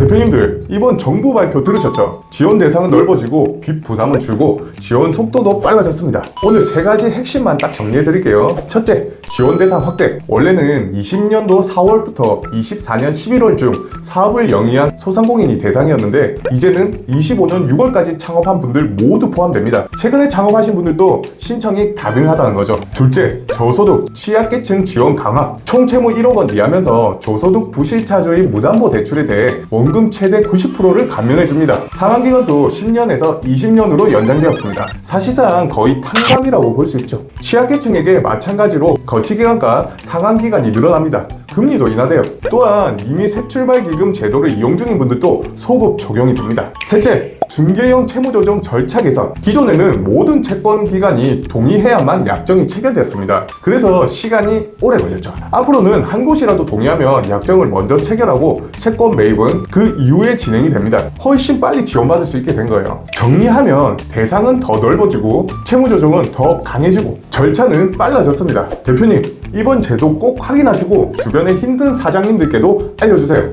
대표님들 이번 정부 발표 들으셨죠? 지원 대상은 넓어지고 빚 부담은 줄고 지원 속도도 빨라졌습니다. 오늘 세 가지 핵심만 딱 정리해 드릴게요. 첫째, 지원 대상 확대. 원래는 20년도 4월부터 24년 11월 중 사업을 영위한 소상공인이 대상이었는데 이제는 25년 6월까지 창업한 분들 모두 포함됩니다. 최근에 창업하신 분들도 신청이 가능하다는 거죠. 둘째, 저소득 취약계층 지원 강화. 총 채무 1억 원 이하면서 저소득 부실차주의 무담보 대출에 대해 원금 최대 90%를 감면해 줍니다. 상환 기간도 10년에서 20년으로 연장되었습니다. 사실상 거의 탕감이라고 볼 수 있죠. 취약계층에게 마찬가지로 거치 기간과 상환 기간이 늘어납니다. 금리도 인하돼요. 또한 이미 새출발 기금 제도를 이용 중인 분들도 소급 적용이 됩니다. 셋째, 중개형 채무조정 절차 개선. 기존에는 모든 채권 기간이 동의해야만 약정이 체결되었습니다. 그래서 시간이 오래 걸렸죠. 앞으로는 한 곳이라도 동의하면 약정을 먼저 체결하고 채권 매입은 그 이후에 진행이 됩니다. 훨씬 빨리 지원받을 수 있게 된 거예요. 정리하면 대상은 더 넓어지고 채무조정은 더 강해지고 절차는 빨라졌습니다. 대표님, 이번 제도 꼭 확인하시고 주변의 힘든 사장님들께도 알려주세요.